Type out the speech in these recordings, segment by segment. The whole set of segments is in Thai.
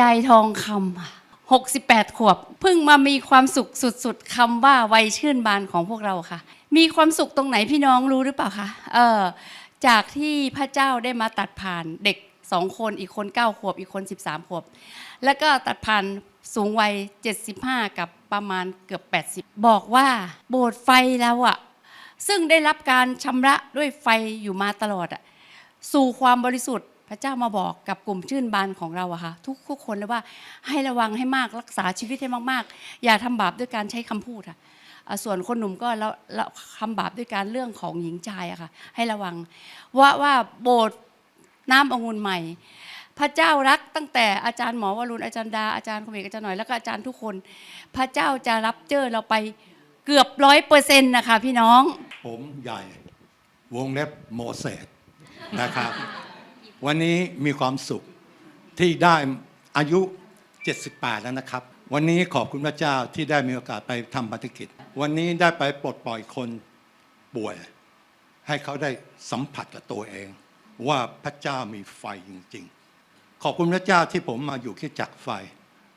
ยายทองคำหกสิบแปดขวบเพิ่งมามีความสุขสุดๆคำว่าวัยชื่นบานของพวกเราค่ะ มีความสุขตรงไหนพี่น้องรู้หรือเปล่าคะเออจากที่พระเจ้าได้มาตัดผ่านเด็กสองคนอีกคนเก้าขวบอีกคนสิบสามขวบ แล้วก็ตัดผ่านสูงวัย 75 กับประมาณเกือบ 80 บอกว่าโบสถ์ไฟแล้วอะซึ่งได้รับการชำระด้วยไฟอยู่มาตลอดอะสู่ความบริสุทธิ์ พระเจ้ามาบอกกับกลุ่มชื่นบานของเราอะค่ะทุกทุกคนเลยว่าให้ระวังให้มากรักษาชีวิตให้มากๆ อย่าทำบาปด้วยการใช้คำพูดค่ะส่วนคนหนุ่มก็แล้วแล้วคำบาปด้วยการเรื่องของหญิงชายอะค่ะให้ระวังว่าว่าโบสถ์น้ำองุ่นใหม่ พระเจ้ารักตั้งแต่อาจารย์หมอวรุณอาจารย์ดาอาจารย์คมเอกอาจารย์หน่อยแล้วก็อาจารย์ทุกคน พระเจ้าจะรับเจอเราไปเกือบร้อยเปอร์เซ็นต์นะคะพี่น้อง ผมใหญ่วงเล็บโมเสสนะครับ วันนี้มีความสุขที่ได้อายุ 78 แล้วนะครับ วันนี้ขอบคุณพระเจ้าที่ได้มีโอกาสไปทำภารกิจ วันนี้ได้ไปปลดปล่อยคนป่วย ให้เขาได้สัมผัสกับตัวเอง ว่าพระเจ้ามีไฟจริง ๆ ขอบคุณพระเจ้าที่ผมมาอยู่ที่จักไฟ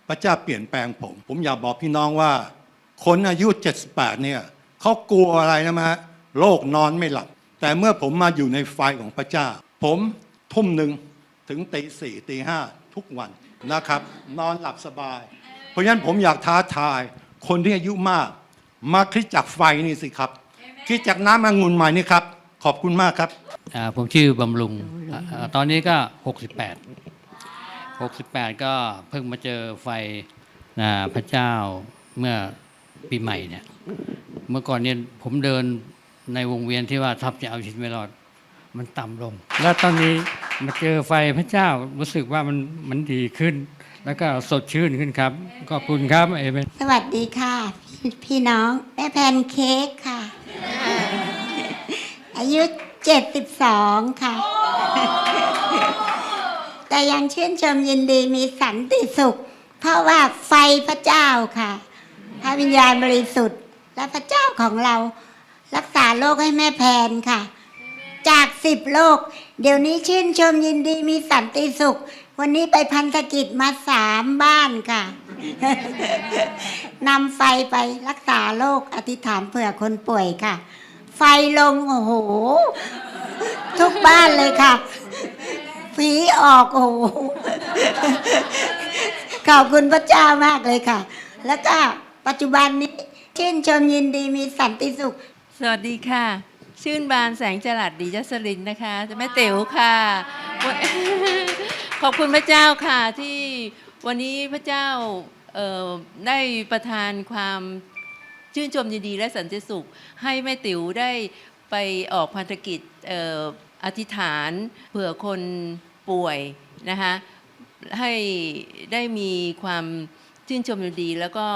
พระเจ้าเปลี่ยนแปลงผม ผมอยากบอกพี่น้องว่า คนอายุ 78 เนี่ยเขากลัวอะไรนะมะโรคนอนไม่หลับ แต่เมื่อผมมาอยู่ในไฟของพระเจ้า ผม ทุ่มหนึ่งถึงตีสี่ตีห้าทุกวันนะครับ นอนหลับสบาย เพราะฉะนั้นผมอยากท้าทายคนที่อายุมาก มาคริสตจักรไฟนี่สิครับคริสตจักรน้ำองุ่นใหม่นี่ครับ ขอบคุณมากครับอ่าผมชื่อบำรุงอ่าอ่าตอนนี้ก็ 68 68 ก็เพิ่งมาเจอไฟอ่าพระเจ้าเมื่อปีใหม่เนี่ย เมื่อก่อนเนี่ยผมเดินในวงเวียนที่ว่าทับจะเอาชีวิตไม่รอด มันต่ำลง แล้วตอนนี้มาเจอไฟพระเจ้ารู้สึกว่ามันมันดีขึ้น แล้วก็สดชื่นขึ้นครับ ขอบคุณครับเอเมนสวัสดีค่ะ พี่พี่น้องแม่แพนเค้กค่ะ อายุ72ค่ะ แต่ยังชื่นชมยินดีมีสันติสุข เพราะว่าไฟพระเจ้าค่ะ พระวิญญาณบริสุทธิ์ และพระเจ้าของเรารักษาโรคให้แม่แพนค่ะ จากสิบโรคเดี๋ยวนี้ชื่นชมยินดีมีสันติสุข วันนี้ไปพันธกิจมาสามบ้านค่ะนำไฟไปรักษาโรคอธิษฐานเผื่อคนป่วยค่ะ ไฟลงโอ้โห ทุกบ้านเลยค่ะผีออกโอ้โหขอบคุณพระเจ้ามากเลยค่ะ แล้วก็ปัจจุบันนี้ชื่นชมยินดีมีสันติสุข สวัสดีค่ะ ชื่นบานแสงจรัสดีจัสรินนะคะจะแม่เต๋วค่ะ ขอบคุณพระเจ้าค่ะที่วันนี้พระเจ้าได้ประทานความชื่นชมยินดีและสันติสุข ให้แม่ติ๋วได้ไปออกพันธกิจออธิษฐานเผื่อคนป่วยนะคะให้ได้มีความชื่นชมยินดี แล้วก็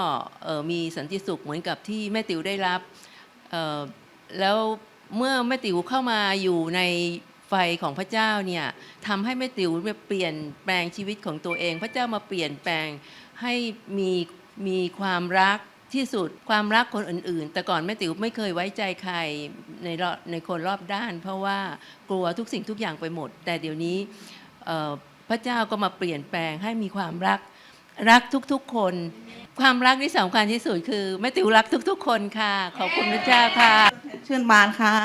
มีสันติสุขเหมือนกับที่แม่ติ๋วได้รับแล้ว เมื่อแม่ติ๋วเข้ามาอยู่ในไฟของพระเจ้าเนี่ยทำให้แม่ติ๋วเปลี่ยนแปลงชีวิตของตัวเอง พระเจ้ามาเปลี่ยนแปลงให้มีมีความรักที่สุดความรักคนอื่น ๆ แต่ก่อนแม่ติ๋วไม่เคยไว้ใจใครในรอบในคนรอบด้าน เพราะว่ากลัวทุกสิ่งทุกอย่างไปหมด แต่เดี๋ยวนี้พระเจ้าก็มาเปลี่ยนแปลงให้มีความรัก รักทุกๆคน ความรักที่สำคัญที่สุดคือแม่ติ๋วรักทุก ๆ คนค่ะ ขอบคุณพระเจ้าค่ะ ชื่นบานค่ะ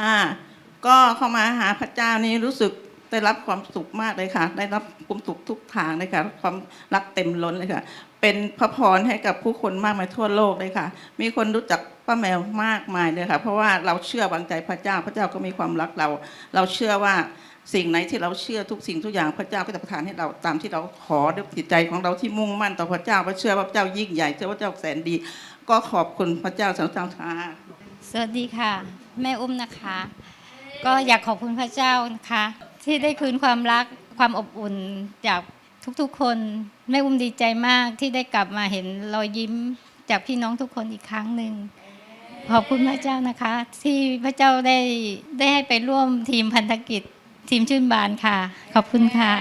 ก็เข้ามาหาพระเจ้านี่รู้สึกได้รับความสุขมากเลยค่ะ ได้รับความสุขทุกทางเลยค่ะ ความรักเต็มล้นเลยค่ะ เป็นพระพรให้กับผู้คนมากมายทั่วโลกเลยค่ะ มีคนรู้จักป้าแมวมากมายเลยค่ะ เพราะว่าเราเชื่อวางใจพระเจ้า พระเจ้าก็มีความรักเรา เราเชื่อว่า สิ่งไหนที่เราเชื่อทุกสิ่งทุกอย่างพระเจ้าก็จะประทานให้เราตามที่เราขอด้วยจิตใจของเราที่มุ่งมั่นต่อพระเจ้าเพราะเชื่อว่าพระเจ้ายิ่งใหญ่เชื่อว่าเจ้าแสนดี ก็ขอบคุณพระเจ้าสำหรับทางทาสวัสดีค่ะ แม่อุ้มนะคะ ก็อยากขอบคุณพระเจ้านะคะ ที่ได้คืนความรักความอบอุ่นจากทุกๆคนแม่อุ้มดีใจมากที่ได้กลับมาเห็นรอยยิ้มจากพี่น้องทุกคนอีกครั้งหนึ่งขอบคุณพระเจ้านะคะ ที่พระเจ้าได้ได้ให้ไปร่วมทีมพันธกิจ ทีมชื่นบานค่ะ ขอบคุณค่ะ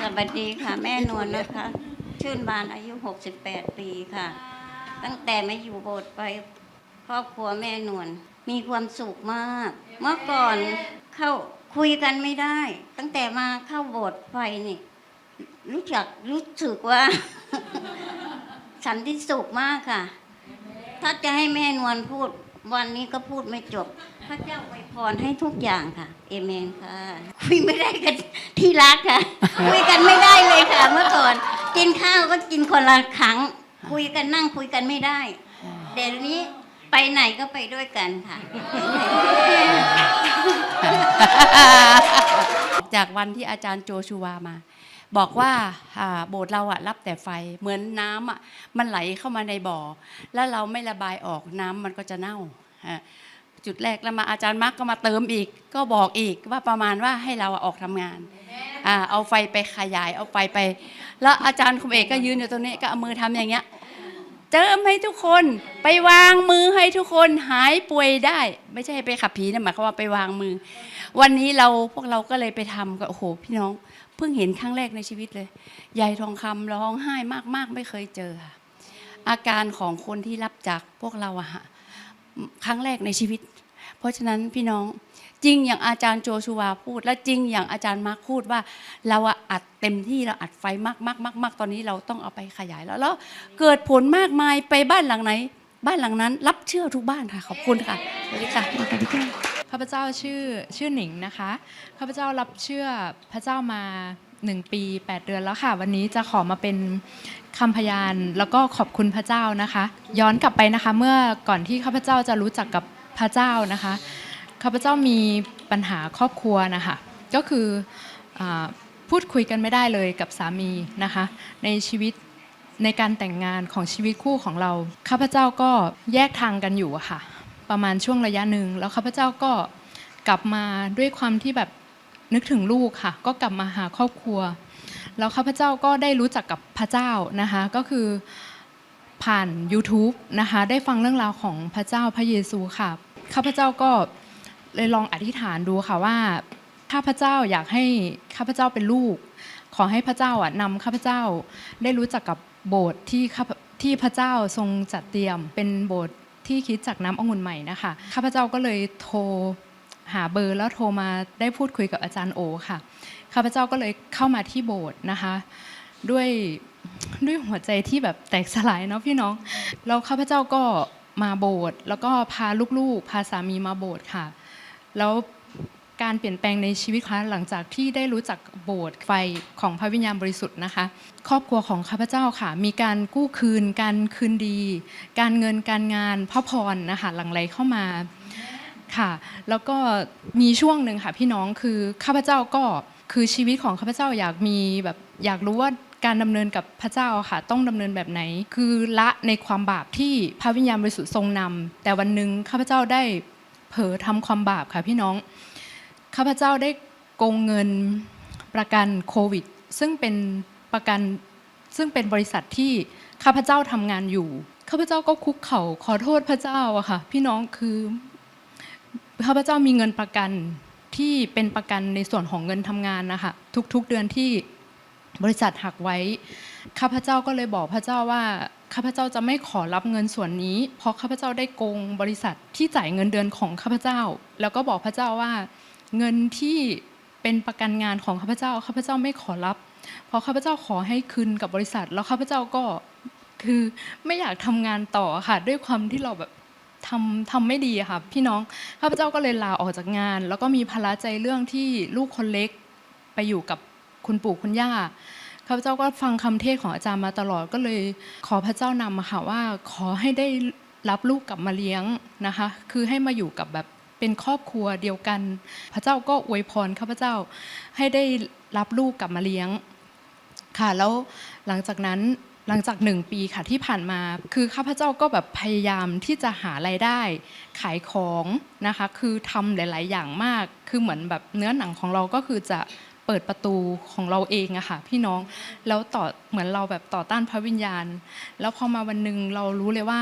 สวัสดีค่ะ แม่นวลนะคะ ชื่นบานอายุ 68 ปีค่ะ ตั้งแต่มาอยู่โบสถ์ไปครอบครัวแม่นวลมีความสุขมาก เมื่อก่อนเข้าคุยกันไม่ได้ ตั้งแต่มาเข้าโบสถ์ไฟนี่รู้จักรู้สึกว่า สันติสุขมากค่ะ ถ้าจะให้แม่นวลพูด วันนี้ก็พูดไม่จบ พระเจ้าอวยพรให้ทุกอย่างค่ะ เอเมนค่ะ คุยไม่ได้กันที่รักค่ะ คุยกันไม่ได้เลยค่ะ เมื่อก่อน กินข้าวก็กินคนละครั้ง คุยกันนั่งคุยกันไม่ได้ เดี๋ยวนี้ไปไหนก็ไปด้วยกันค่ะ จากวันที่อาจารย์โจชูวามา บอกว่าโบสถ์เราอะรับแต่ไฟเหมือนน้ำอะมันไหลเข้ามาในบ่อ แล้วเราไม่ระบายออกน้ำมันก็จะเน่าจุดแรกแล้วมาอาจารย์มักก็มาเติมอีก ก็บอกอีกว่าประมาณว่าให้เราออกทำงานอเอาไฟไปขยายเอาไฟไป แล้วอาจารย์คุมเอกก็ยืนอยู่ตรงนี้ก็เอามือทำอย่างเงี้ยเจิมให้ทุกคนไปวางมือให้ทุกคนหายป่วยได้ ไม่ใช่ไปขับผีนะหมายความว่าไปวางมือ วันนี้เราพวกเราก็เลยไปทำก็โอ้โหพี่น้อง เพิ่งเห็นครั้งแรกในชีวิตเลยยายทองคำร้องไห้มากๆ ไม่เคยเจอค่ะอาการของคนที่รับจากพวกเราอะฮะครั้งแรกในชีวิต เพราะฉะนั้นพี่น้องจริงอย่างอาจารย์โจชูวาพูด และจริงอย่างอาจารย์มาร์คพูดว่า เราอะอัดเต็มที่เราอัดไฟมากมากมากมากตอนนี้เราต้องเอาไปขยายแล้วแล้วเกิดผลมากมายไปบ้านหลังไหน บ้านหลังนั้น รับเชื่อทุกบ้านค่ะ ขอบคุณค่ะสวัสดีค่ะ ข้าพเจ้าชื่อชื่อหนิงนะคะ ข้าพเจ้ารับเชื่อพระเจ้ามาหนึ่งปี8เดือนแล้วค่ะ วันนี้จะขอมาเป็นคำพยานแล้วก็ขอบคุณพระเจ้านะคะ ย้อนกลับไปนะคะ เมื่อก่อนที่ข้าพเจ้าจะรู้จักกับพระเจ้านะคะข้าพเจ้ามีปัญหาครอบครัวนะคะ ก็คืออพูดคุยกันไม่ได้เลยกับสามีนะคะ ในชีวิตในการแต่งงานของชีวิตคู่ของเรา ข้าพเจ้าก็แยกทางกันอยู่ค่ะ ประมาณช่วงระยะหนึ่ง แล้วข้าพเจ้าก็กลับมาด้วยความที่แบบนึกถึงลูกค่ะ ก็กลับมาหาครอบครัว แล้วข้าพเจ้าก็ได้รู้จักกับพระเจ้านะคะ ก็คือผ่าน YouTube นะคะ ได้ฟังเรื่องราวของพระเจ้าพระเยซูค่ะข้าพเจ้าก็เลยลองอธิษฐานดูค่ะว่าถ้าพระเจ้าอยากให้ข้าพเจ้าเป็นลูก ขอให้พระเจ้าอะนำข้าพเจ้าได้รู้จักกับโบสถ์ที่ข้าที่พระเจ้าทรงจัดเตรียมเป็นโบสถ์ ที่คิดจากน้ำองุ่นใหม่นะคะข้าพเจ้าก็เลยโทรหาเบอร์แล้วโทรมาได้พูดคุยกับอาจารย์โอค่ะข้าพเจ้าก็เลยเข้ามาที่โบสถ์นะคะ ด้วยด้วยหัวใจที่แบบแตกสลายเนาะพี่น้องแล้วข้าพเจ้าก็มาโบสถ์แล้วก็พาลูกๆ พาสามีมาโบสถ์ค่ะ แล้ว การเปลี่ยนแปลงในชีวิตคะหลังจากที่ได้รู้จักโบสถ์ไฟของพระวิญญาณบริสุทธิ์นะคะ ครอบครัวของข้าพเจ้าค่ะ มีการกู้คืน การคืนดี การเงินการงานพระพรนะคะหลั่งไหลเข้ามาค่ะ แล้วก็มีช่วงหนึ่งค่ะพี่น้องคือข้าพเจ้าก็คือชีวิตของข้าพเจ้าอยากมีแบบอยากรู้ว่าการดำเนินกับพระเจ้าค่ะ ต้องดำเนินแบบไหน คือละในความบาปที่พระวิญญาณบริสุทธิ์ทรงนำแต่วันหนึ่งข้าพเจ้าได้เผลอทำความบาปค่ะพี่น้อง ข้าพเจ้าได้โกงเงินประกันโควิด ซึ่งเป็นประกันซึ่งเป็นบริษัทที่ข้าพเจ้าทำงานอยู่ข้าพเจ้าก็คุกเข่าขอโทษพระเจ้าอะค่ะพี่น้องคือข้าพเจ้ามีเงินประกันที่เป็นประกันในส่วนของเงินทำงานนะคะทุกๆเดือนที่บริษัทหักไว้ ข้าพเจ้าก็เลยบอกพระเจ้าว่าข้าพเจ้าจะไม่ขอรับเงินส่วนนี้ เพราะข้าพเจ้าได้โกงบริษัทที่จ่ายเงินเดือนของข้าพเจ้า แล้วก็บอกพระเจ้าว่า เงินที่เป็นประกันงานของข้าพเจ้าข้าพเจ้าไม่ขอรับ เพราะข้าพเจ้าขอให้คืนกับบริษัท แล้วข้าพเจ้าก็คือไม่อยากทำงานต่อค่ะ ด้วยความที่เราแบบทำทำไม่ดีค่ะพี่น้องข้าพเจ้าก็เลยลาออกจากงาน แล้วก็มีภาระใจเรื่องที่ลูกคนเล็กไปอยู่กับคุณปู่คุณย่าข้าพเจ้าก็ฟังคำเทศของอาจารย์มาตลอดก็เลยขอพระเจ้านำมาค่ะว่าขอให้ได้รับลูกกลับมาเลี้ยงนะคะ คือให้มาอยู่กับแบบ เป็นครอบครัวเดียวกัน พระเจ้าก็อวยพรข้าพเจ้าให้ได้รับลูกกลับมาเลี้ยงค่ะแล้วหลังจากนั้นหลังจากหนึ่งปีค่ะที่ผ่านมา คือข้าพเจ้าก็แบบพยายามที่จะหารายได้ขายของนะคะคือทำหลาย ๆ อย่างมาก คือเหมือนแบบเนื้อหนังของเราก็คือจะเปิดประตูของเราเองอะค่ะพี่น้องแล้วต่อเหมือนเราแบบต่อต้านพระวิญญาณ แล้วพอมาวันหนึ่งเรารู้เลยว่า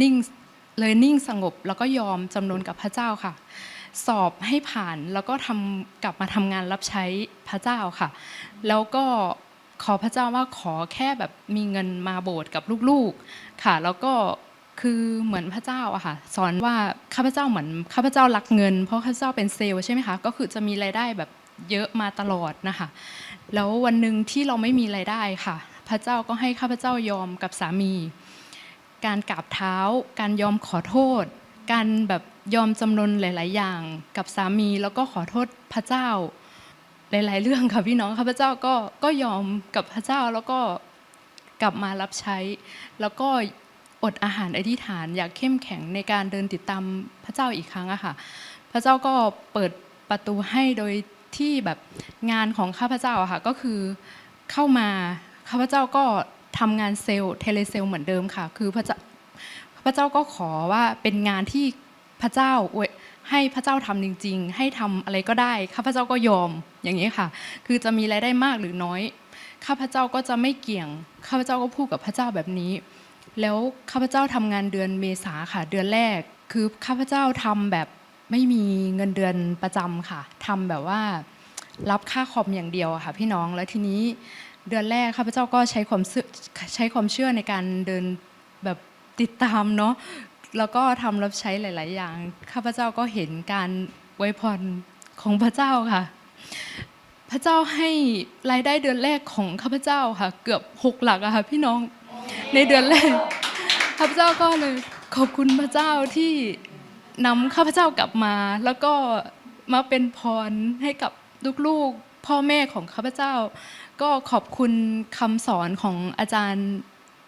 นิ่ง เลยนิ่งสงบแล้วก็ยอมจำนนกับพระเจ้าค่ะ สอบให้ผ่านแล้วก็ทำกลับมาทำงานรับใช้พระเจ้าค่ะ แล้วก็ขอพระเจ้าว่าขอแค่แบบมีเงินมาโบสถ์กับลูกๆค่ะ แล้วก็คือเหมือนพระเจ้าอะค่ะ สอนว่าข้าพเจ้าเหมือนข้าพเจ้ารักเงิน เพราะข้าพเจ้าเป็นเซลล์ใช่ไหมคะก็คือจะมีรายได้แบบเยอะมาตลอดนะคะ แล้ววันหนึ่งที่เราไม่มีรายได้ค่ะ พระเจ้าก็ให้ข้าพเจ้ายอมกับสามี การกราบเท้า การยอมขอโทษ การแบบยอมจำนนหลาย ๆ อย่าง กับสามีแล้วก็ขอโทษพระเจ้า หลาย ๆ เรื่องค่ะพี่น้องข้าพระเจ้าก็ก็ยอมกับพระเจ้าแล้วก็กลับมารับใช้ แล้วก็อดอาหารอธิษฐานอยากเข้มแข็งในการเดินติดตามพระเจ้าอีกครั้งอะค่ะ พระเจ้าก็เปิดประตูให้โดยที่แบบงานของข้าพเจ้าอะค่ะก็คือเข้ามาข้าพเจ้าก็ ทำงานเซลล์เทเลเซลเหมือนเดิมค่ะ คือพระเจ้าพระเจ้าก็ขอว่าเป็นงานที่พระเจ้าให้พระเจ้าทำจริง ๆ ให้ทำอะไรก็ได้ข้าพระเจ้าก็ยอมอย่างนี้ค่ะ คือจะมีรายได้มากหรือน้อยข้าพเจ้าก็จะไม่เกี่ยงข้าพเจ้าก็พูดกับพระเจ้าแบบนี้ แล้วข้าพเจ้าทำงานเดือนเมษาค่ะ เดือนแรก คือข้าพเจ้าทำแบบไม่มีเงินเดือนประจำค่ะทำแบบว่ารับค่าคอมอย่างเดียวค่ะ พี่น้องแล้วทีนี้ เดือนแรกข้าพเจ้าก็ใช้ความเชื่อใช้ความเชื่อในการเดินแบบติดตามเนาะแล้วก็ทำรับใช้หลาย ๆ อย่างข้าพเจ้าก็เห็นการไวยพรของพระเจ้าค่ะ พระเจ้าให้รายได้เดือนแรกของข้าพเจ้าค่ะ เกือบหกหลักอะค่ะพี่น้องในเดือนแรกข้าพเจ้าก็เลยขอบคุณพระเจ้าที่นำข้าพเจ้ากลับมา แล้วก็มาเป็นพรให้กับลูกๆพ่อแม่ของข้าพเจ้า ก็ขอบคุณคำสอนของอาจารย์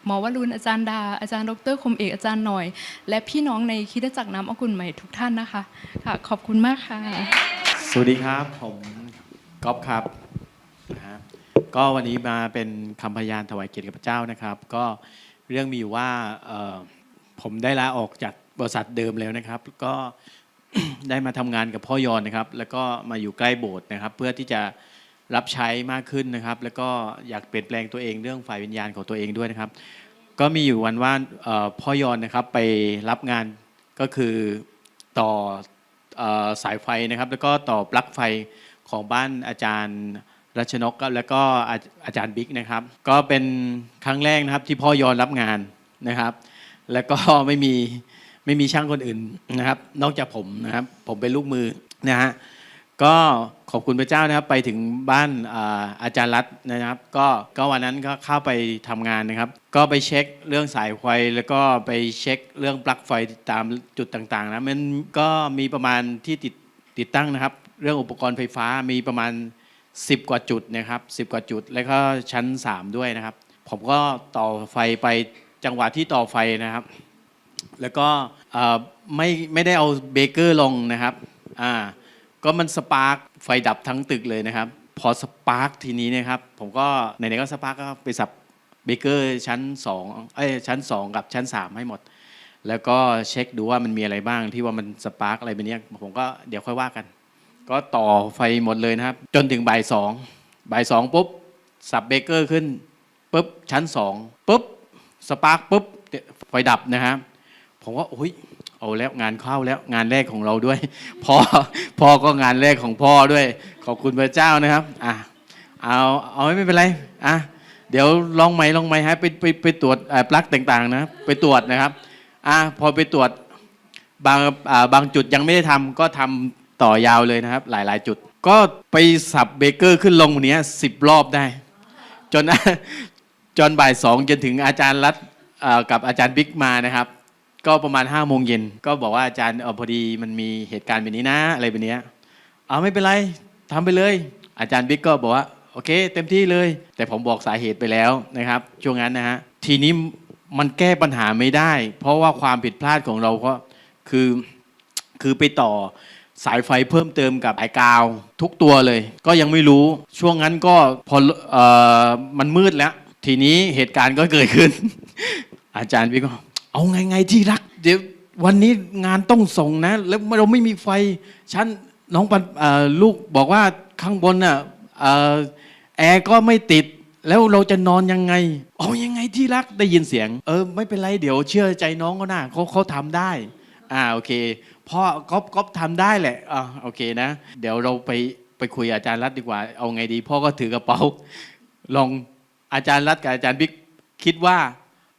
หมอวรุณอาจารย์ดา อาจารย์ดรคมเอกอาจารย์หน่อย และพี่น้องในคิดจักรน้ำอกุลใหม่ทุกท่านนะคะค่ะขอบคุณมากค่ะ สวัสดีครับผมก๊อฟครับนะฮะก็วันนี้มาเป็นคำพยานถวายเกียรติกับพระเจ้านะครับ ก็เรื่องมีอยู่ว่าผมได้ลาออกจากบริษัทเดิมแล้วนะครับ ก็ได้มาทำงานกับพ่อยอนนะครับ แล้วก็มาอยู่ใกล้โบสถ์นะครับ เพื่อที่จะ รับใช้มากขึ้นนะครับ แล้วก็อยากเปลี่ยนแปลงตัวเองเรื่องฝ่ายวิญญาณของตัวเองด้วยนะครับ ก็มีอยู่วันว่าพ่อยอนนะครับไปรับงานก็คือต่ออสายไฟนะครับ แล้วก็ต่อปลั๊กไฟของบ้านอาจารย์รัชนกแล้วก็อาอาจารย์บิ๊กนะครับ ก็เป็นครั้งแรกนะครับที่พ่อยอนรับงานนะครับ แล้วก็ไม่มีไม่มีช่างคนอื่นนะครับ นอกจากผมนะครับ ผมเป็นลูกมือนะฮะ ก็ขอบคุณพระเจ้านะครับไปถึงบ้านอาอาจารย์รัตน์นะครับ ก็ก็วันนั้นก็เข้าไปทำงานนะครับ ก็ไปเช็คเรื่องสายไฟแล้วก็ไปเช็คเรื่องปลั๊กไฟตามจุดต่างๆนะมันก็มีประมาณที่ติดติดตั้งนะครับ เรื่องอุปกรณ์ไฟฟ้ามีประมาณ 10 กว่าจุดนะครับ10 กว่าจุด แล้วก็ชั้น 3 ด้วยนะครับ ผมก็ต่อไฟไปจังหวะที่ต่อไฟนะครับ แล้วก็เอ่อไม่ไม่ได้เอาเบเกอร์ลงนะครับอ่า ก็มันสปาร์กไฟดับทั้งตึกเลยนะครับ พอสปาร์กทีนี้นะครับ ผมก็ไหนๆก็สปาร์กก็ไปสับเบเกอร์ชั้น2เอ้ยชั้น 2 กับชั้น 3 ให้หมด แล้วก็เช็คดูว่ามันมีอะไรบ้างที่ว่ามันสปาร์กอะไรแบบเนี้ยผมก็เดี๋ยวค่อยว่ากัน ก็ต่อไฟหมดเลยนะครับ จนถึงบ่ายสองบ่ายสองปุ๊บสับเบเกอร์ขึ้นปุ๊บชั้นสองปุ๊บสปาร์กปุ๊บไฟดับนะครับผมว่าโอ้ย เอาแล้วงานเข้าแล้วงานแรกของเราด้วยพ่อพ่อก็งานแรกของพ่อด้วย ขอบคุณพระเจ้านะครับอะเอาเอาไม่เป็นไรอะเดี๋ยวลองไหมลองไหมฮะไปไปไปตรวจปลั๊กต่างๆนะไปตรวจนะครับอะพอไปตรวจบางบางจุดยังไม่ได้ทำก็ทำต่อยาวเลยนะครับ หลายๆ จุด ก็ไปสับเบเกอร์ขึ้นลงวันนี้สิบรอบได้ จนจนบ่ายสองจนถึงอาจารย์รัฐกับอาจารย์บิ๊กมานะครับ ก็ประมาณ5้าโมงเย็นก็บอกว่าอาจารย์เออพอดีมันมีเหตุการณ์แบบนี้นะ อะไรแบบนี้เอาไม่เป็นไรทำไปเลย อาจารย์บิ๊กก็บอกว่าโอเค เต็มที่เลย แต่ผมบอกสาเหตุไปแล้วนะครับ ช่วงนั้นนะฮะทีนี้มันแก้ปัญหาไม่ได้ เพราะว่าความผิดพลาดของเราก็คือคือไปต่อสายไฟเพิ่มเติมกับไอกาว ทุกตัวเลย ก็ยังไม่รู้ช่วงนั้นก็พอเออมันมืดแล้ว ทีนี้เหตุการณ์ก็เกิดขึ้น อาจารย์พี่ก็ เอาไงไงที่รัก เดี๋ยววันนี้งานต้องส่งนะ แล้วเราไม่มีไฟฉันน้องปันเอ่อลูกบอกว่าข้างบนน่ะเอ่อแอร์ก็ไม่ติด แล้วเราจะนอนยังไง เอายังไงที่รักได้ยินเสียง เออ ไม่เป็นไรเดี๋ยวเชื่อใจน้องเขานะเขาเขาทำได้ อ่าโอเคพ่อก๊อฟก๊อฟทำได้แหละอ่าโอเคนะ เดี๋ยวเราไปไปคุยกับอาจารย์รัฐดีกว่า เอาไงดี พ่อก็ถือกระเป๋า ลองอาจารย์รัฐกับอาจารย์บิ๊กคิดว่า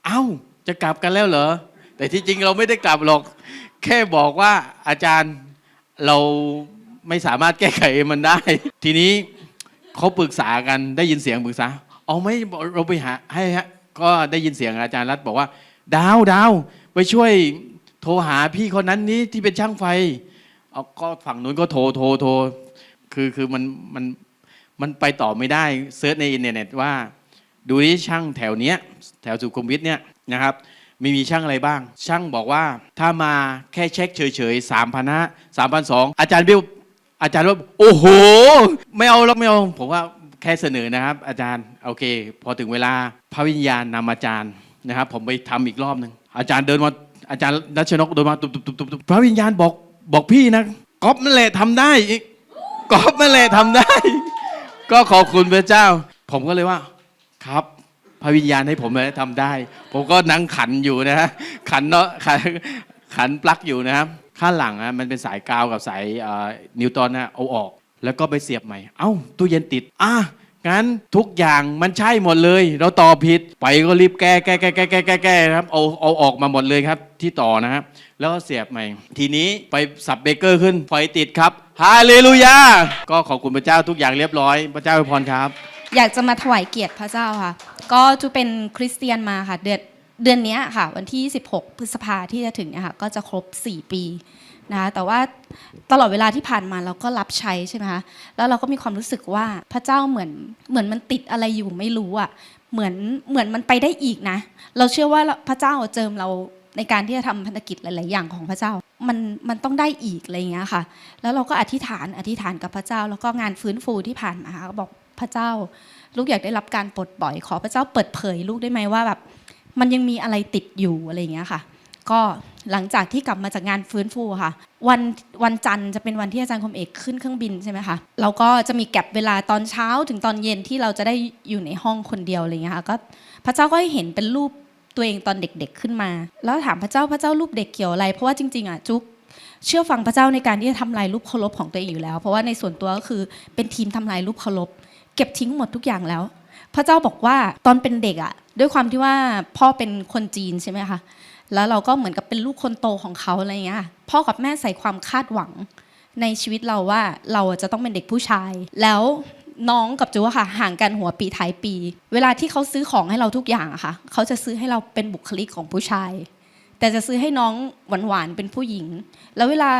เอ้า จะกลับกันแล้วเหรอ แต่ที่จริงเราไม่ได้กลับหรอก แค่บอกว่าอาจารย์เราไม่สามารถแก้ไขมันได้ ทีนี้เขาปรึกษากันได้ยินเสียงปรึกษา เอาไหม่เราไปหาให้ฮะก็ได้ยินเสียงอาจารย์รัฐบอกว่า ดาวดาวไปช่วยโทรหาพี่คนนั้นนี้ที่เป็นช่างไฟเอาก็ฝั่งนู้นก็โทรโทรโทรคือคือมันมันมันไปต่อไม่ได้เซิร์ชในอินเทอร์เน็ตว่า ดูนี่ช่างแถวเนี้ย แถวสุขุมวิทเนี่ย นะครับไม่มีช่างอะไรบ้าง ช่างบอกว่าถ้ามาแค่เช็คเฉยๆสามพันห้าสามพันสองอาจารย์บิวอาจารย์ว่าโอ้โห ไม่เอาแล้วไม่เอาผมว่าแค่เสนอนะครับ อาจารย์โอเค พอถึงเวลาพระวิญญาณนำอาจารย์นะครับ ผมไปทำอีกรอบหนึ่งอาจารย์เดินมาอาจารย์รัชนกเดินมาตุบตุบตุบตุบตุบพระวิญญาณบอกบอกพี่นะก๊อฟนั่นแหละทำได้ก๊อฟนั่นแหละทำได้ ก็ขอบคุณพระเจ้า ผมก็เลยว่าครับ พระวิญญาณให้ผมเลยทำได้ ผมก็นั่งขันอยู่นะฮะขันเนาะขันขันปลั๊กอยู่นะครับข้างหลังอะมันเป็นสายกาวกับสายนิวตอนนะเอาออก แล้วก็ไปเสียบใหม่ เอ้าตู้เย็นติดอะงั้นทุกอย่างมันใช่หมดเลย เราต่อผิดไปก็รีบแก้แก้แก้แก้แก้แก้แก้ครับเอาเอาออกมาหมดเลยครับ ที่ต่อนะครับแล้วก็เสียบใหม่ ทีนี้ไปสับเบเกอร์ขึ้นไฟติดครับฮาเลลูยาก็ขอบคุณพระเจ้าทุกอย่างเรียบร้อย พระเจ้าอวยพรครับ อยากจะมาถวายเกียรติพระเจ้าค่ะ ก็จูเป็นคริสเตียนมาค่ะ เดือนเดือนนี้ค่ะ วันที่ 16 พฤษภาที่จะถึงเนี่ยค่ะก็จะครบ 4 ปีนะคะแต่ว่าตลอดเวลาที่ผ่านมาเราก็รับใช้ใช่ไหมคะแล้วเราก็มีความรู้สึกว่าพระเจ้าเหมือนเหมือนมันติดอะไรอยู่ไม่รู้อะเหมือนเหมือนมันไปได้อีกนะ เราเชื่อว่าพระเจ้าเจิมเราในการที่จะทำพันธกิจหลาย ๆ อย่างของพระเจ้า มันมันต้องได้อีกอะไรอย่างเงี้ยค่ะ แล้วเราก็อธิษฐานอธิษฐานกับพระเจ้า แล้วก็งานฟื้นฟูที่ผ่านมาก็บอก พระเจ้า ลูกอยากได้รับการปลดปล่อย ขอพระเจ้าเปิดเผย ลูกได้ไหมว่าแบบมันยังมีอะไรติดอยู่อะไรอย่างเงี้ยค่ะ ก็หลังจากที่กลับมาจากงานฟื้นฟูค่ะ วันวันจันทร์จะเป็นวันที่อาจารย์คมเอกขึ้นเครื่องบินใช่ไหมคะเราก็จะมีแก็บเวลาตอนเช้าถึงตอนเย็นที่เราจะได้อยู่ในห้องคนเดียวอะไรอย่างเงี้ยค่ะก็พระเจ้าก็ให้เห็นเป็นรูปตัวเองตอนเด็กๆขึ้นมา แล้วถามพระเจ้าพระเจ้ารูปเด็กเกี่ยวอะไร เพราะว่าจริงๆอะจุ๊กเชื่อฟังพระเจ้าในการที่จะทำลายรูปเคารพของตัวเองอยู่แล้ว เพราะว่าในส่วนตัวก็คือเป็นทีมทำลายรูปเคารพ เก็บทิ้งหมดทุกอย่างแล้ว พระเจ้าบอกว่าตอนเป็นเด็กอะด้วยความที่ว่าพ่อเป็นคนจีนใช่ไหมคะแล้วเราก็เหมือนกับเป็นลูกคนโตของเขาอะไรเงี้ยพ่อกับแม่ใส่ความคาดหวังในชีวิตเราว่าเราจะต้องเป็นเด็กผู้ชาย แล้วน้องกับจูค่ะห่างกันหัวปีท้ายปี เวลาที่เขาซื้อของให้เราทุกอย่างอะค่ะเขาจะซื้อให้เราเป็นบุคลิกของผู้ชาย แต่จะซื้อให้น้องหวานๆเป็นผู้หญิง แล้วเวลา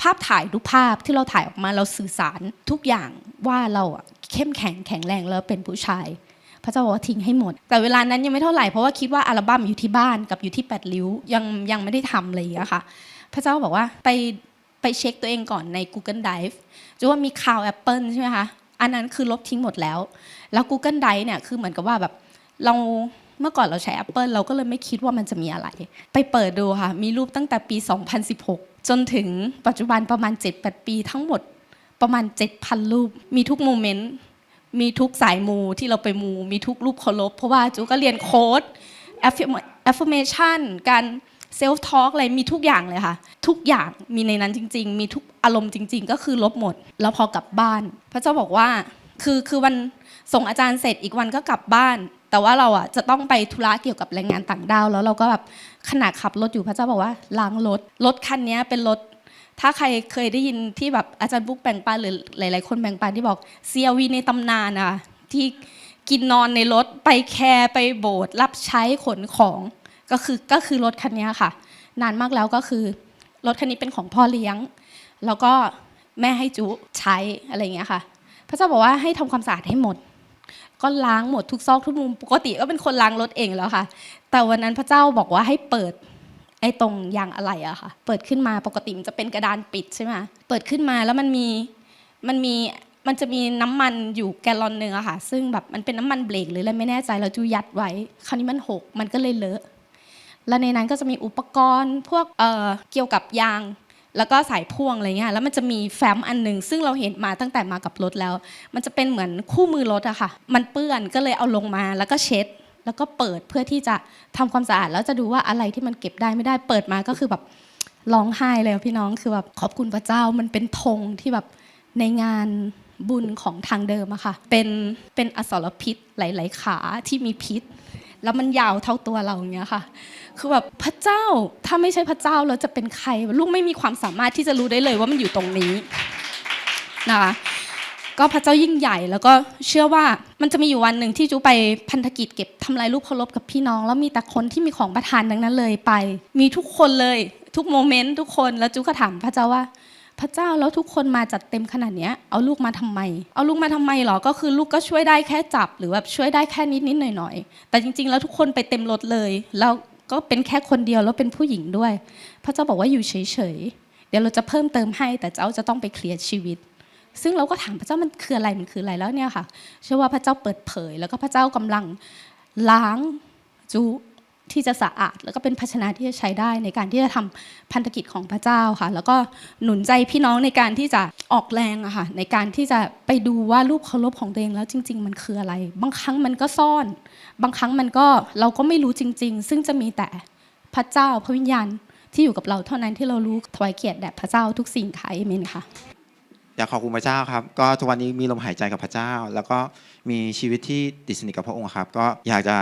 ภาพถ่ายรูปภาพที่เราถ่ายออกมาเราสื่อสารทุกอย่างว่าเราอะ เข้มแข็งแข็งแรงแล้วเป็นผู้ชาย พระเจ้าบอกว่าทิ้งให้หมด แต่เวลานั้นยังไม่เท่าไหร่เพราะว่าคิดว่าอัลบั้มอยู่ที่บ้านกับอยู่ที่แปดริ้วยังยังไม่ได้ทำอะไรอย่างเงี้ยค่ะ พระเจ้าบอกว่าไปไปเช็คตัวเองก่อนใน Google Drive จะว่ามีข่าว Apple ใช่ไหมคะอันนั้นคือลบทิ้งหมดแล้ว แล้ว Google Drive เนี่ยคือเหมือนกับว่าแบบเราเมื่อก่อนเราใช้ Apple เราก็เลยไม่คิดว่ามันจะมีอะไร ไปเปิดดูค่ะ มีรูปตั้งแต่ปี 2016 จนถึงปัจจุบันประมาณ 7-8 ปีทั้งหมด ประมาณ 7,000 รูป มีทุกโมเมนต์ มีทุกสายมูที่เราไปมู มีทุกรูปเคารพ เพราะว่าจูก็เรียนโค้ด affirmation การเซลฟ์ทอ l k อะไรมีทุกอย่างเลยค่ะ ทุกอย่างมีในนั้นจริง ๆ มีทุกอารมณ์จริง ๆ ก็คือลบหมด แล้วพอกลับบ้าน พระเจ้าบอกว่าคือคือวันส่งอาจารย์เสร็จอีกวันก็กลับบ้าน แต่ว่าเราอะจะต้องไปธุระเกี่ยวกับแรงงานต่างด้าว แล้วเราก็แบบขณะขับรถอยู่พระเจ้าบอกว่าล้างรถรถคันนี้เป็นรถ ถ้าใครเคยได้ยินที่แบบอาจารย์บุ๊กแบ่งปันหรือหลาย ๆ คนแบ่งปันที่บอก CLV ในตำนานอะที่กินนอนในรถไปแคร์ไปโบสถ์รับใช้ขนของก็คือก็คือรถคันนี้ค่ะ นานมากแล้วก็คือ รถคันนี้เป็นของพ่อเลี้ยง แล้วก็แม่ให้จุใช้อะไรอย่างเงี้ยค่ะ พระเจ้าบอกว่าให้ทำความสะอาดให้หมด ก็ล้างหมดทุกซอกทุกมุมปกติก็เป็นคนล้างรถเองแล้วค่ะ แต่วันนั้นพระเจ้าบอกว่าให้เปิด ไอ้ตรงยางอะไหล่อะค่ะ เปิดขึ้นมาปกติมันจะเป็นกระดานปิดใช่ไหมเปิดขึ้นมาแล้วมันมีมันมีมันจะมีน้ำมันอยู่แกลลอนหนึ่งอะค่ะ ซึ่งแบบมันเป็นน้ำมันเบรกหรืออะไรไม่แน่ใจเราจูยัดไว้ คราวนี้มันหกมันก็เลยเลอะแล้วในนั้นก็จะมีอุปกรณ์พวกเอ่อเกี่ยวกับยาง แล้วก็สายพ่วงอะไรเงี้ยแล้วมันจะมีแฟ้มอันหนึ่งซึ่งเราเห็นมาตั้งแต่มากับรถแล้ว มันจะเป็นเหมือนคู่มือรถอะค่ะ มันเปื้อนก็เลยเอาลงมาแล้วก็เช็ด แล้วก็เปิดเพื่อที่จะทำความสะอาดแล้วจะดูว่าอะไรที่มันเก็บได้ไม่ได้เปิดมาก็คือแบบร้องไห้เลยพี่น้องคือแบบขอบคุณพระเจ้ามันเป็นธงที่แบบในงานบุญของทางเดิมอะค่ะ เป็นเป็นอสรพิษหลาย ๆ ขาที่มีพิษ แล้วมันยาวเท่าตัวเราเงี้ยค่ะ คือแบบพระเจ้าถ้าไม่ใช่พระเจ้าเราจะเป็นใคร ลูกไม่มีความสามารถที่จะรู้ได้เลยว่ามันอยู่ตรงนี้นะคะ ก็พระเจ้ายิ่งใหญ่แล้วก็เชื่อว่ามันจะมีอยู่วันหนึ่งที่จูไปพันธกิจเก็บทำลายรูปเคารพกับพี่น้อง แล้วมีแต่คนที่มีของประทานดังนั้นเลยไป มีทุกคนเลย ทุกโมเมนต์ทุกคนแล้วจูก็ถามพระเจ้าว่าพระเจ้าแล้วทุกคนมาจัดเต็มขนาดเนี้ยเอาลูกมาทำไม เอาลูกมาทำไมหรอก็คือลูกก็ช่วยได้แค่จับ หรือแบบช่วยได้แค่นิดนิดๆหน่อยหน่อยๆแต่จริง ๆ แล้วทุกคนไปเต็มรถเลยแล้วก็เป็นแค่คนเดียวแล้วเป็นผู้หญิงด้วย พระเจ้าบอกว่าอยู่เฉยๆเดี๋ยวเราจะเพิ่มเติมให้แต่เจ้าจะต้องไปเคลียร์ชีวิต ซึ่งเราก็ถามพระเจ้ามันคืออะไรมันคืออะไรแล้วเนี่ยค่ะ เชื่อว่าพระเจ้าเปิดเผย แล้วก็พระเจ้ากำลังล้างจูที่จะสะอาด แล้วก็เป็นภาชนะที่จะใช้ได้ในการที่จะทำพันธกิจของพระเจ้าค่ะ แล้วก็หนุนใจพี่น้องในการที่จะออกแรงอะค่ะในการที่จะไปดูว่ารูปเคารพของตัวเองแล้วจริง ๆ มันคืออะไร บางครั้งมันก็ซ่อน บางครั้งมันก็เราก็ไม่รู้จริง ๆ ซึ่งจะมีแต่พระเจ้าพระวิญญาณที่อยู่กับเราเท่านั้นที่เรารู้ถวายเกียรติแด่พระเจ้าทุกสิ่งค่ะเอเมนค่ะ อยากขอบคุณพระเจ้าครับ ก็ทุกวันนี้มีลมหายใจกับพระเจ้า แล้วก็มีชีวิตที่ติดสนิทกับพระองค์ครับ ก็อยากจะ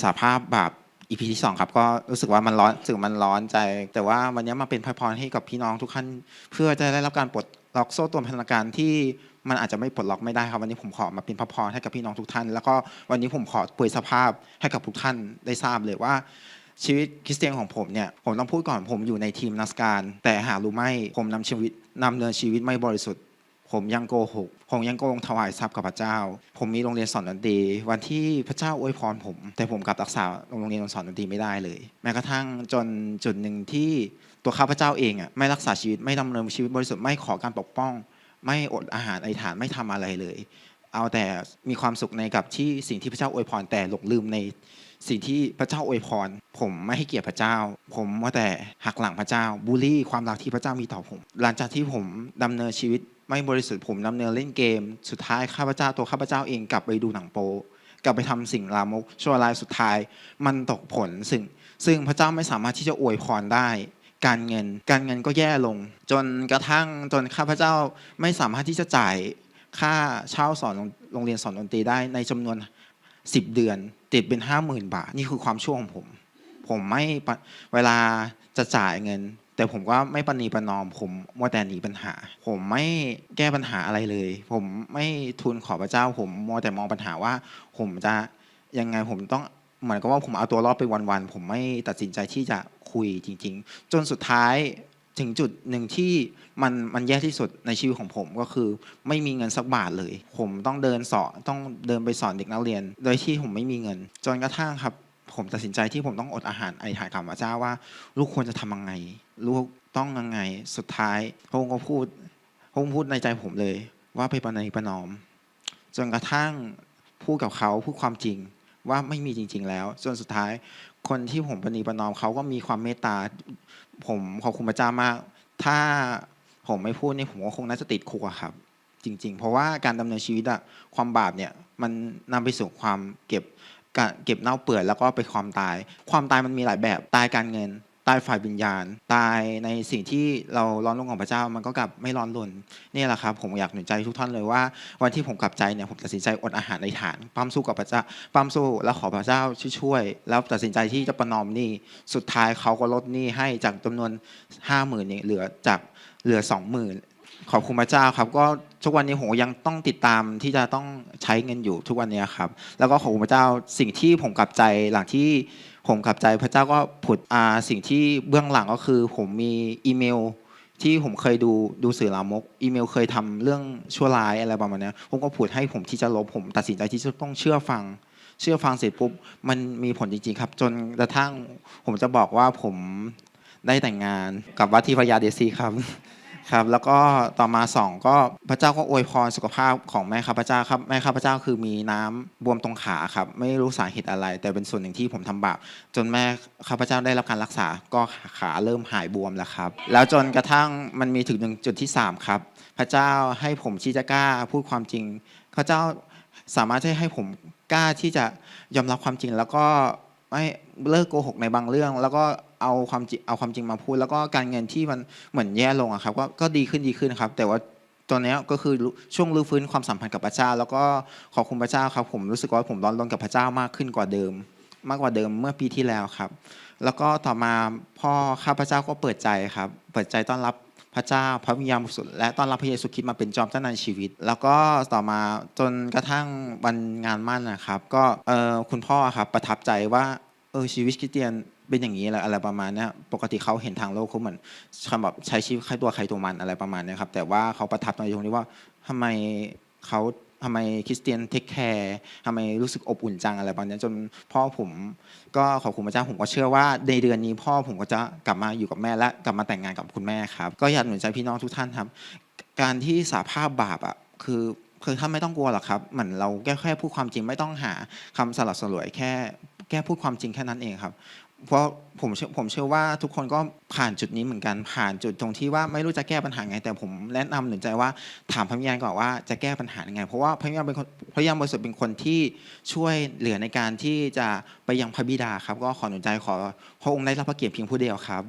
สาภาพบาปอีพีที่สองครับก็รู้สึกว่ามันร้อนรู้สึกมันร้อนใจ แต่ว่าวันนี้มาเป็นพระพรให้กับพี่น้องทุกท่านเพื่อจะได้รับการปลดล็อกโซ่ตรวพันธนาการที่มันอาจจะไม่ปลดล็อกไม่ได้ครับวันนี้ผมขอมาเป็นพระพรให้กับพี่น้องทุกท่าน แล้วก็วันนี้ผมขอเผยสภาพให้กับทุกท่านได้ทราบเลยว่า ชีวิตคริสเตียนของผมเนี่ยผมต้องพูดก่อนผมอยู่ในทีมนักการ แต่หารู้ไหมผมนำชีวิตนำเนินชีวิตไม่บริสุทธิ์ ผมยังโกหกผมยังโกงถวายทรัพย์กับพระเจ้า ผมมีโรงเรียนสอนดนตรีวันที่พระเจ้าอวยพรผม แต่ผมกลับรักษาโรงเรียนสอนดนตรีไม่ได้เลย แม้กระทั่งจนจุดหนึ่งที่ตัวข้าพเจ้าเองอะไม่รักษาชีวิตไม่ดำเนินชีวิตบริสุทธิ์ไม่ขอการปกป้อง ไม่อดอาหารไอฐานไม่ทำอะไรเลย เอาแต่มีความสุขในกับที่สิ่งที่พระเจ้าอวยพรแต่หลงลืมใน สิ่งที่พระเจ้าอวยพร ผมไม่ให้เกียรติพระเจ้า ผมว่าแต่หักหลังพระเจ้าบูลลี่ความรักที่พระเจ้ามีต่อผม หลังจากที่ผมดำเนินชีวิตไม่บริสุทธิ์ผมดำเนินเล่นเกม สุดท้ายข้าพเจ้าตัวข้าพเจ้าเองกลับไปดูหนังโป๊กลับไปทำสิ่งลามกชั่วร้ายสุดท้าย มันตกผลซึ่ง ซึ่งพระเจ้าไม่สามารถที่จะอวยพรได้ การเงิน การเงินก็แย่ลง จนกระทั่งจนข้าพเจ้าไม่สามารถที่จะจ่ายค่าเช่าสอนโรงโรงเรียนสอนดนตรีได้ในจำนวน 10เดือน ติดเป็น50,000บาท นี่คือความชั่วของผม ผมไม่เวลาจะจ่ายเงิน แต่ผมก็ไม่ปณีประนอม ผมมัวแต่หนีปัญหา ผมไม่แก้ปัญหาอะไรเลย ผมไม่ทูลขอพระเจ้า ผมมัวแต่มองปัญหาว่า ผมจะยังไงผมต้องเหมือนกับว่าผมเอาตัวรอดไปวันๆผมไม่ตัดสินใจที่จะคุยจริง ๆ จนสุดท้าย ถึงจุดหนึ่งที่มันมันแย่ที่สุดในชีวิตของผมก็คือ ไม่มีเงินสักบาทเลย ผมต้องเดินสอนต้องเดินไปสอนเด็กนักเรียน โดยที่ผมไม่มีเงิน จนกระทั่งครับ ผมตัดสินใจที่ผมต้องอดอาหารไอถ่ายกับพระเจ้าว่า ลูกควรจะทำยังไง ลูกต้องยังไงสุดท้ายพงก็พูดพงพูดในใจผมเลย ว่าไปประนีประนอม จนกระทั่งพูดกับเขาพูดความจริงว่าไม่มีจริง ๆ แล้วจนสุดท้ายคนที่ผมประนีประนอมเขาก็มีความเมตตา ผมขอบคุณพระเจ้ามาก ถ้าผมไม่พูดนี่ผมก็คงน่าจะติดคุกอะครับ จริง ๆ เพราะว่าการดำเนินชีวิตอะความบาปเนี่ยมันนำไปสู่ความเก็บเก็บเน่าเปื่อยแล้วก็ไปความตาย ความตายมันมีหลายแบบตายการเงิน ตายฝ่ายวิญญาณ ตายในสิ่งที่เราร้อนรนของพระเจ้ามันก็กลับไม่ร้อนรนนี่แหละครับ ผมอยากหนุนใจทุกท่านเลยว่า วันที่ผมกลับใจเนี่ยผมตัดสินใจอดอาหารในฐานปั้มสู้กับพระเจ้าปั้มสู้แล้วขอพระเจ้าช่วยแล้วตัดสินใจที่จะประนอมหนี้สุดท้ายเขาก็ลดหนี้ให้จากจำนวนห้าหมื่นเนี่ยเหลือจากเหลือสองหมื่นขอบคุณพระเจ้าครับ ก็ทุกวันนี้ผมยังต้องติดตามที่จะต้องใช้เงินอยู่ทุกวันนี้ครับ แล้วก็ขอบคุณพระเจ้าสิ่งที่ผมกลับใจหลังที่ ผมกลับใจพระเจ้าก็ผุดอ่าสิ่งที่เบื้องหลังก็คือ ผมมีอีเมล ที่ผมเคยดูดูสื่อลามก อีเมลเคยทำเรื่องชั่วร้ายอะไรประมาณนี้ผมก็พูดให้ผมที่จะลบผมตัดสินใจที่จะต้องเชื่อฟัง เชื่อฟังเสร็จปุ๊บมันมีผลจริงๆครับ จนกระทั่งผมจะบอกว่าผมได้แต่งงานกับวัดที่พระยาเดซีครับ ครับแล้วก็ต่อมาสองก็พระเจ้าก็อวยพรสุขภาพของแม่ข้าพเจ้าครับแม่ข้าพเจ้าคือมีน้ำบวมตรงขาครับไม่รู้สาเหตุอะไร แต่เป็นส่วนหนึ่งที่ผมทำบาปจนแม่ข้าพเจ้าได้รับการรักษาก็ขาเริ่มหายบวมแล้วครับ แล้วจนกระทั่งมันมีถึงหนึ่งจุดที่สามครับ พระเจ้าให้ผมที่จะกล้าพูดความจริง พระเจ้าสามารถที่ให้ผมกล้าที่จะยอมรับความจริงแล้วก็ ไม่เลิกโกหกในบางเรื่อง แล้วก็เอาความจริงเอาความจริงมาพูด แล้วก็การเงินที่มันเหมือนแย่ลงอะครับก็ก็ดีขึ้นดีขึ้นครับ แต่ว่าตอนนี้ก็คือช่วงรื้อฟื้นความสัมพันธ์กับพระเจ้า แล้วก็ขอบคุณพระเจ้าครับ ผมรู้สึกว่าผมร้อนรนกับพระเจ้ามากขึ้นกว่าเดิม มากกว่าเดิมเมื่อปีที่แล้วครับ แล้วก็ต่อมาพ่อข้าพระเจ้าก็เปิดใจครับ เปิดใจต้อนรับ พระเจ้าพระวิญญาณบริสุทธิ์และต้อนรับพระเยซูคริสต์มาเป็นจอมเจ้านายชีวิต แล้วก็ต่อมาจนกระทั่งวันงานมั่นนะครับ ก็เออคุณพ่อครับประทับใจว่าเออชีวิตคริสเตียนเป็นอย่างนี้แหละอะไรประมาณนี้ปกติเขาเห็นทางโลกเขาเหมือนคำแบบใช้ชีวิตใครตัวใครตัวมันอะไรประมาณนี้ครับแต่ว่าเขาประทับใจตรงนี้ว่าทำไมเขา ทำไมคริสเตียนเทคแคร์ทำไมรู้สึกอบอุ่นจังอะไรประมาณเนี้จนพ่อผมก็ขอบคุณพระเจ้าผมก็เชื่อว่าในเดือนนี้พ่อผมก็จะกลับมาอยู่กับแม่และกลับมาแต่งงานกับคุณแม่ครับ ก็อยากหนุนใจพี่น้องทุกท่านครับ การที่สาภาพบาปอะคือคือท่านไม่ต้องกลัวหรอกครับเหมือนเราแค่แค่พูดความจริงไม่ต้องหาคำสลับสลวยแค่แค่พูดความจริงแค่นั้นเองครับ เพราะผมผมเชื่อว่าทุกคนก็ผ่านจุดนี้เหมือนกันผ่านจุดตรงที่ว่าไม่รู้จะแก้ปัญหาไง แต่ผมแนะนำหนุนใจว่าถามพระวิญญาณก่อนว่าจะแก้ปัญหายังไง เพราะว่าพระวิญญาณเป็นคนพระวิญญาณบริสุทธิ์เป็นคนที่ช่วยเหลือในการที่จะไปยังพระบิดาครับ ก็ขอหนุนใจขอพระองค์ได้รับพระเกียรติเพียงผู้เดียวครับ